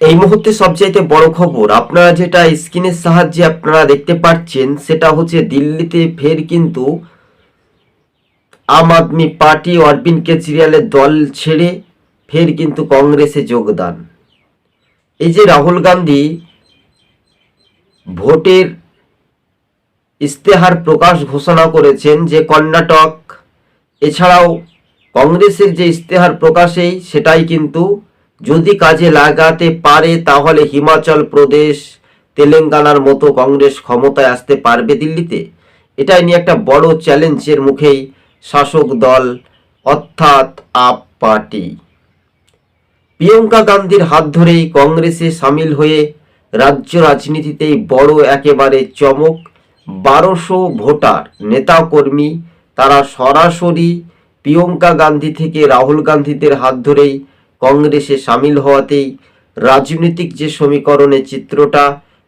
এই মুহূর্তে সবচাইতে বড় খবর, আপনারা যেটা স্ক্রিনের সাহায্যে আপনারা দেখতে পাচ্ছেন, সেটা হচ্ছে দিল্লিতে ফের কিন্তু আম আদমি পার্টি অরবিন্দ কেজরিওয়ালের দল ছেড়ে ফের কিন্তু কংগ্রেসে যোগদান। এই যে রাহুল গান্ধী ভোটের ইস্তেহার প্রকাশ ঘোষণা করেছেন যে কর্ণাটক, এছাড়াও কংগ্রেসের যে ইস্তেহার প্রকাশেই সেটাই কিন্তু যদি কাজে লাগাতে পারে, তাহলে হিমাচল প্রদেশ, তেলেঙ্গানার মতো কংগ্রেস ক্ষমতায় আসতে পারবে দিল্লিতে? এটাই নিয়ে একটা বড় চ্যালেঞ্জের মুখেই শাসক দল অর্থাৎ আপ পার্টি। প্রিয়ঙ্কা গান্ধীর হাত ধরেই কংগ্রেসে সামিল হয়ে রাজ্য রাজনীতিতেই বড় একেবারে চমক। বারোশো ভোটার, নেতাকর্মী, তারা সরাসরি প্রিয়ঙ্কা গান্ধী থেকে রাহুল গান্ধীদের হাত ধরেই কংগ্রেসে সামিল হওয়াতেই রাজনৈতিক যে সমীকরণের চিত্রটা,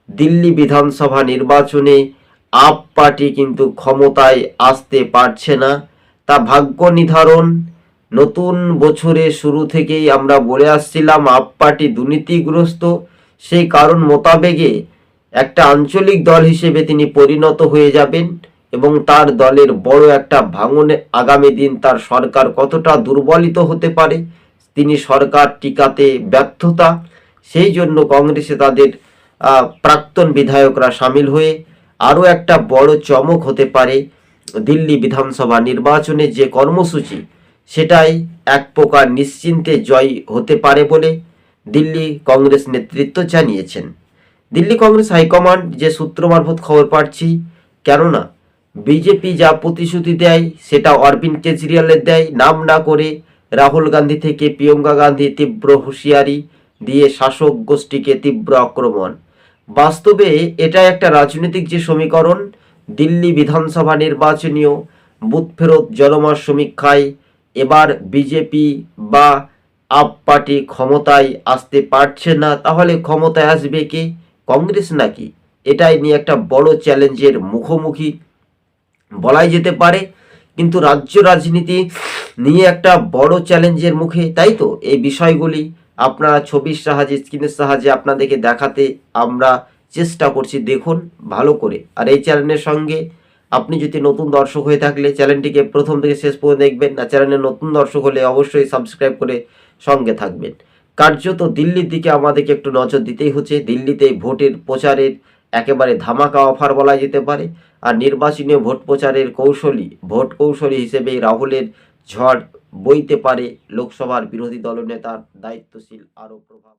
দিল্লি বিধানসভা নির্বাচনে আপ পার্টি কিন্তু ক্ষমতায় আসতে পারছে না। তা ভাগ্য নির্ধারণ, নতুন বছরের শুরু থেকেই আমরা বলে আসছিলাম আপ পার্টি দুর্নীতিগ্রস্ত। সেই কারণ মোতাবেকে একটা আঞ্চলিক দল হিসেবে তিনি পরিণত হয়ে যাবেন এবং তার দলের বড় একটা ভাঙনে আগামী দিন তার সরকার কতটা দুর্বলিত হতে পারে তিনি সরকার টিকাতে ব্যর্থতা, সেই জন্য কংগ্রেসে তাদের প্রাক্তন বিধায়করা সামিল হয়ে আরও একটা বড় চমক হতে পারে দিল্লি বিধানসভা নির্বাচনে যে কর্মসূচি, সেটাই এক প্রকার নিশ্চিন্তে জয় হতে পারে বলে দিল্লি কংগ্রেস নেতৃত্ব জানিয়েছেন। দিল্লি কংগ্রেস হাইকমান্ড যে সূত্র মারফত খবর পাচ্ছি, কেননা, বিজেপি যা প্রতিশ্রুতি দেয় সেটা অরবিন্দ কেজরিওয়ালের দেয়, নাম না করে রাহুল গান্ধী থেকে প্রিয়ঙ্কা গান্ধী তীব্র হুঁশিয়ারি দিয়ে শাসক গোষ্ঠীকে তীব্র আক্রমণ। বাস্তবে এটা একটা রাজনৈতিক যে সমীকরণ, দিল্লি বিধানসভা নির্বাচনীয়, বুথ ফেরত জনমত সমীক্ষায় এবার বিজেপি বা আপ পার্টি ক্ষমতায় আসতে পারছে না, তাহলে ক্ষমতায় আসবে কে? কংগ্রেস নাকি? এটাই নিয়ে একটা বড় চ্যালেঞ্জের মুখোমুখি বলাই যেতে পারে। কিন্তু রাজ্য রাজনীতি নিয়ে একটা বড় চ্যালেঞ্জের মুখে, তাই তো? এই বিষয়গুলি আপনারা ছবির সাহায্যে, স্ক্রিনের সাহায্যে আপনাদেরকে দেখাতে আমরা চেষ্টা করছি। দেখুন, ভালো করে। আর এই চ্যানেলের সঙ্গে আপনি যদি নতুন দর্শক হয়ে থাকলে চ্যানেলটিকে প্রথম থেকে শেষ পর্যন্ত দেখবেন। না চ্যানেলে নতুন দর্শক হলে অবশ্যই সাবস্ক্রাইব করে সঙ্গে থাকবেন। কার্যত দিল্লির দিকে আমাদেরকে একটু নজর দিতেই হচ্ছে। দিল্লিতে ভোটের প্রচারের একেবারে ধামাকা অফার বলা যেতে পারে। আর নির্বাচনী ভোট প্রচারের কৌশলী, ভোট কৌশলী হিসেবে রাহুলের ঝড় বইতে পারে। লোকসভার বিরোধী দলনেতার দায়িত্বশীল আরও প্রভাব